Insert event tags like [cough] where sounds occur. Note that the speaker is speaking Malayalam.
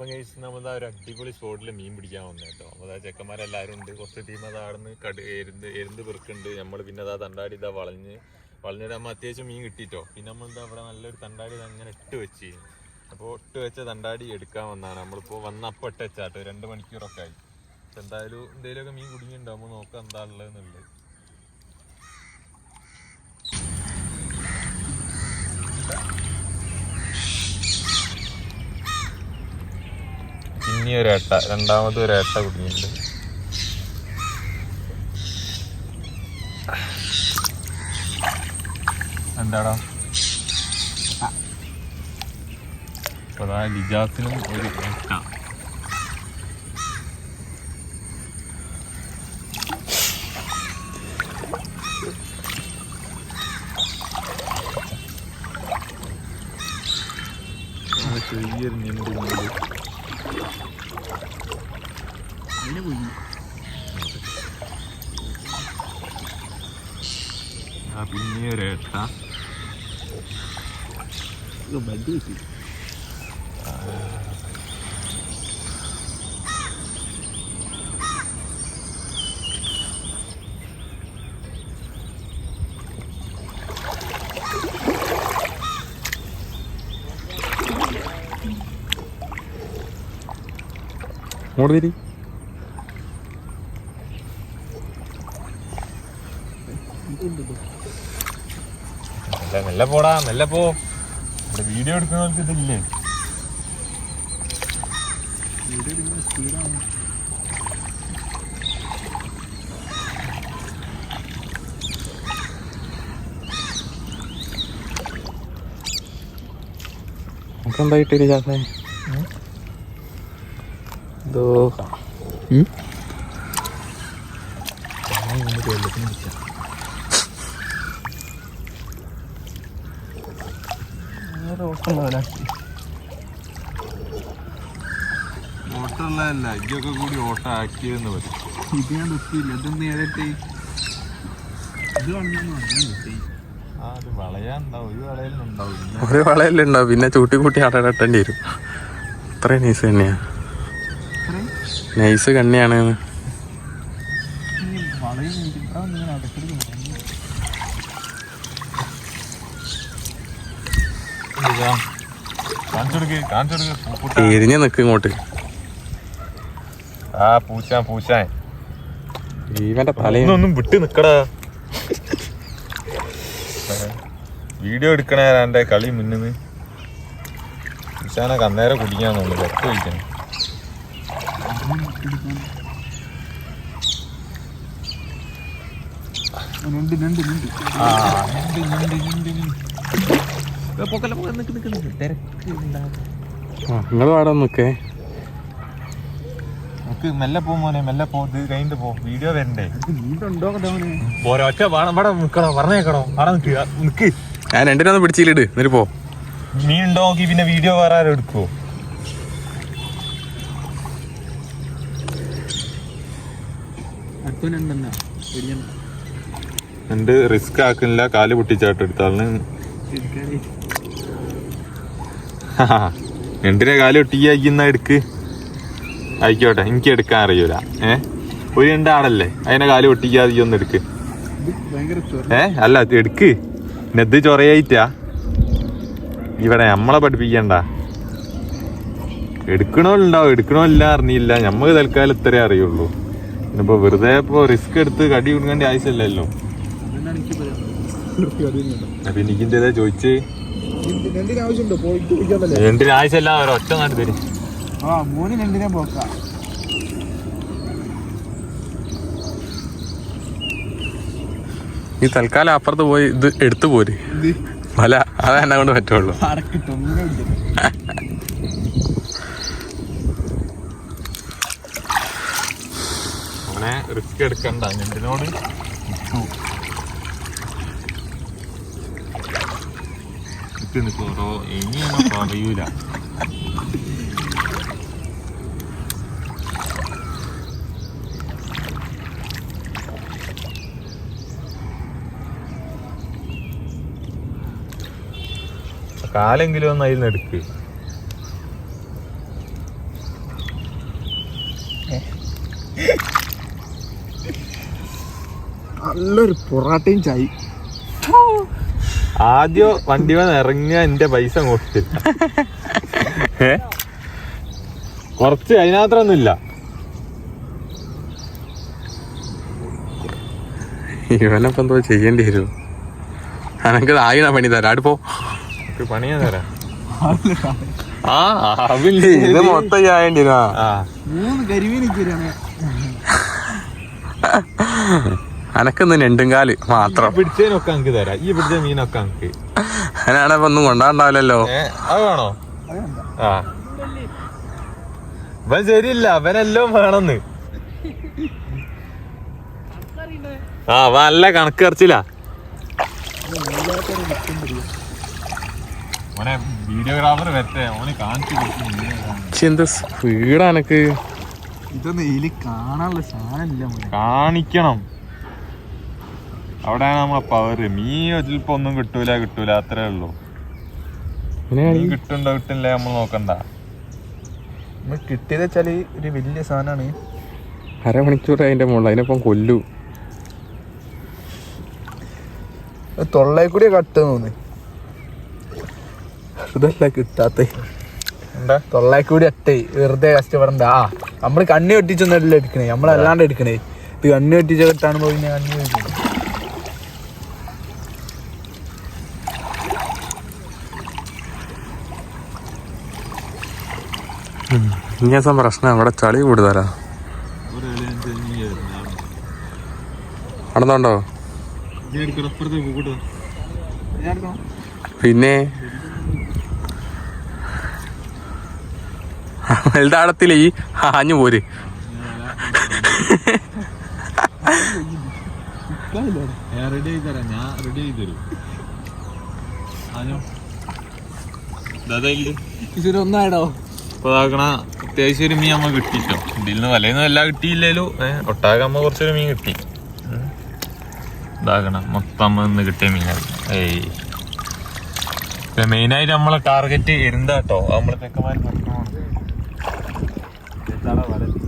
അപ്പം കഴിച്ച് നമ്മൾ ഒരു അടിപൊളി സ്പോട്ടിൽ മീൻ പിടിക്കാൻ വന്നു കേട്ടോ അപ്പോൾ ചെക്കന്മാരെല്ലാവരും ഉണ്ട്. കുറച്ച് ടീം അത് ആടുന്ന് കട് എരുന്ന് എരുന്ന് പെറുക്കുന്നുണ്ട്. നമ്മൾ പിന്നെ അതാ തണ്ടാടി ഇതാ വളഞ്ഞ് വളഞ്ഞിട്ട് നമ്മൾ അത്യാവശ്യം മീൻ കിട്ടിയിട്ടോ പിന്നെ നമ്മൾ എന്താ ഇവിടെ നല്ലൊരു തണ്ടാടി അങ്ങനെ ഇട്ട് വെച്ച്. അപ്പോൾ ഇട്ട് വെച്ച തണ്ടാടി എടുക്കാൻ വന്നതാണ് നമ്മളിപ്പോൾ വന്നപ്പോൾ ഇട്ട് വെച്ചാട്ടോ രണ്ട് മണിക്കൂറൊക്കെ ആയി. എന്തായാലും എന്തെങ്കിലുമൊക്കെ മീൻ കുടുങ്ങിയിട്ടുണ്ടാകുമ്പോൾ നോക്കാം എന്താ ഉള്ളതെന്നുള്ളത്. ഇനി ഒരു ഏട്ട. രണ്ടാമത് ഒരു ഏട്ട കുടുങ്ങിയിട്ടുണ്ട്. എന്താടാ? അപ്പൊ അതാ ലിജാസിനും ഒരു ഏട്ട. ചെറിയൊരു ഞണ്ട് ഞണ്ട് അതിന് പോയി ആ പിന്നെ ഒരു എട്ട ബഡ് കിട്ടി. അങ്ങോട്ട് തിരി. മെല്ലെ മെല്ലെ പോടാ മെല്ലെ പോ. ഇവിടെ വീഡിയോ എടുക്കുന്നവർക്ക് ഇതില്ലേ? കിട്ടിയില്ല ചാസേ എന്തോ? ഓട്ടമുള്ളതല്ല ഇതൊക്കെ കൂടി ഓട്ടം ആക്കിയതെന്ന് പറ്റും ഇത് ഞാൻ നിർത്തിയില്ല ഇതൊന്നും ഏതട്ടെ ഇത് ഒരു വളയല്ലേ വളയല്ലുണ്ടാവും പിന്നെ ചൂട്ടി കൂട്ടി അടടേണ്ടി വരും. അത്രയും നീസ് തന്നെയാ നൈസ് കണ്ണിയാണ് വളയും എനിക്ക് ഇവിടെ വന്ന് ഇങ്ങനെ അടക്കരുത് ഇതാ. കാണിച്ചെടുക്ക് കണ്ണിയാണ്. തിരിഞ്ഞ് നിക്ക് ഇങ്ങോട്ട്. ആ പൂച്ചാൻ പൂച്ചാൻ. ഇവന്റെ തലയൊന്നും വിട്ട് നിക്കടാ. വീഡിയോ എടുക്കണേ എന്റെ കളി മുന്നിന്ന്. പൂച്ചാനെ അന്നേരം കുടിക്കാന്നുള്ളു കഴിക്കണേ കഴിക്കണം നിങ്ങൾ പാടെ നിക്കേ നിക്ക് മെല്ലെ പോ മോനെ മെല്ലെ പോ. ഇത് കഴിഞ്ഞിട്ട് പോ. വീഡിയോ വരണ്ടേ? ഒറ്റ വേണം ഇവിടെ നിക്കണോ? പറഞ്ഞേക്കണോ? അവിടെ നിക്ക് നിക്ക്. ഞാൻ രണ്ടിനൊന്ന് പിടിച്ചില്ലിട് എന്നിട്ട് പോ. നീ ഉണ്ടോ നോക്കി പിന്നെ വീഡിയോ വേറെ ആരും എടുക്കുവോ? എന്റെ റിസ്ക് ആക്കുന്നില്ല. കാൽ പൊട്ടിച്ചാട്ട് എടുത്താളിന്. എന്തിനാ കാൽ ഒട്ടിക്കുന്ന എടുക്ക്? ആയിക്കോട്ടെ എനിക്ക് എടുക്കാൻ അറിയൂല. ഏ? ഒരു രണ്ട് ആടല്ലേ അതിനെ കാൽ ഒട്ടിക്കാതെ ഒന്ന് എടുക്ക്. ഏ? അല്ല എടുക്ക്. നെത് ചൊറയായിട്ടാ. ഇവിടെ നമ്മളെ പഠിപ്പിക്കണ്ട. എടുക്കണോ ഉണ്ടാവും എടുക്കണോ ഇല്ല അറിഞ്ഞില്ല. നമ്മക്ക് തൽക്കാലം ഇത്രേ അറിയുള്ളൂ. ഇപ്പൊ വെറുതെ ഇപ്പോ റിസ്ക് എടുത്ത് കടി കൊടുക്കേണ്ട ആവശ്യമില്ലല്ലോ. അപ്പൊ എനിക്ക് പറയാം പിന്നെ എനിക്കിന്റെതാ ചോദിച്ച്? രണ്ടിന് ആവശ്യമില്ല ഒരൊറ്റ നാട്ട് തരും. രണ്ടിനെ പോക്കാം നീ തൽക്കാലം അപ്പുറത്ത് പോയി ഇത് എടുത്തു പോര്. അല്ല മല അത് എന്നെ കൊണ്ട് പറ്റുള്ളൂ. റിസ്ക് എടുക്കണ്ട ഞണ്ടിനോട് നിക്ക് ഇനി പറയൂല. കാലെങ്കിലും ഒന്ന് അതിൽ നിന്ന് എടുക്ക്. നല്ലൊരു പൊറാട്ടയും ചായ ആദ്യം വണ്ടി വന്ന് ഇറങ്ങിയ എന്റെ പൈസ അങ്ങോട്ട് ഏ? കൊറച്ച് അതിനകത്തൊന്നുമില്ല. ഇവനപ്പം എന്തോ ചെയ്യേണ്ടി വരും. അനക്ക് ആയിണ പണി തരാം. അടുപ്പോ പണിയാ തരാം. ആ ആവില്ലേ? ഇത് മൊത്തം ചായണ്ടിനാ മൂന്ന് കരിമീൻ [laughs] അനക്കൊന്ന് ഞെണ്ടുംകാൽ മാത്രം. പിടിച്ചതിനൊക്കെ എനിക്ക് തരാം. ഈ പിടിച്ച മീനൊക്കെ എനിക്ക് അതിനാണെ ഒന്നും കൊണ്ടാണ്ടാവില്ലല്ലോ. അതാണോ അത് വേണോ? ആ. അവൻ ശരിയില്ല അവനെല്ലാം വേണമെന്ന് ആ അവ നല്ല കണക്ക് കറച്ചില്ല വീഡിയോഗ്രാഫർ വരട്ടെ. ഓനെ കാണിച്ചു കൊടുക്കും പക്ഷെ എന്ത് സ്പീഡാ എനക്ക് ഇതൊന്നും കാണാനുള്ള സാധനമില്ല മോനെ. കാണിക്കണം. അവിടെയാണ് നമ്മളെ പവർ മീ ചിലപ്പോ ഒന്നും കിട്ടൂല കിട്ടൂല അത്രേ ഉള്ളൂ. മീൻ കിട്ടുണ്ടോ കിട്ടില്ല നമ്മൾ നോക്കണ്ട. നമ്മൾ കിട്ടിയത് വെച്ചാൽ ഒരു വലിയ സാധനമാണ് അരമണിക്കൂർ അതിന്റെ മുകളിൽ. അതിനൊപ്പം കൊല്ലു. തൊള്ളയിൽ കൂടി കട്ട് തോന്നി ഇതല്ല കിട്ടാത്ത. എന്താ? തൊള്ളേ കൂടി അട്ടേ വെറുതെ കഷ്ടപ്പെടണ്ട ആ നമ്മൾ കണ്ണി വെട്ടിച്ചൊന്നല്ല എടുക്കണേ. നമ്മളല്ലാണ്ട് എടുക്കണേ. ഇത് കണ്ണി വെട്ടിച്ച കെട്ടാണ് പോയി കണ്ണി വെട്ടിച്ചത് ഇനി ദിവസം പ്രശ്നം? ഇവിടെ ചളി കൂടുതലാ. നടന്നുണ്ടോ? പിന്നെ? വലുതാടത്തിൽ ഈ ആഞ്ഞു പോര്. റെഡി ആയി തരാം ഞാൻ റെഡി ആയി തരും ആനോ ഇതാ ഒന്നായിടോ? ഇപ്പൊ അത്യാവശ്യം ഒരു മീൻ നമ്മൾ കിട്ടിയിട്ടോ. ഇതിൽ നിന്ന് വലയൊന്നും എല്ലാം കിട്ടിയില്ലേലോ? ഒട്ടാകെ നമ്മൾ കുറച്ചൊരു മീൻ കിട്ടി. ഇതാകണം. മൊത്തം നമ്മൾ ഇന്ന് കിട്ടിയ മീനാണ് ഏയ്. മെയിനായിട്ട് നമ്മളെ ടാർഗറ്റ് എരുന്താട്ടോ. നമ്മളെ തെക്കന്മാർ വല.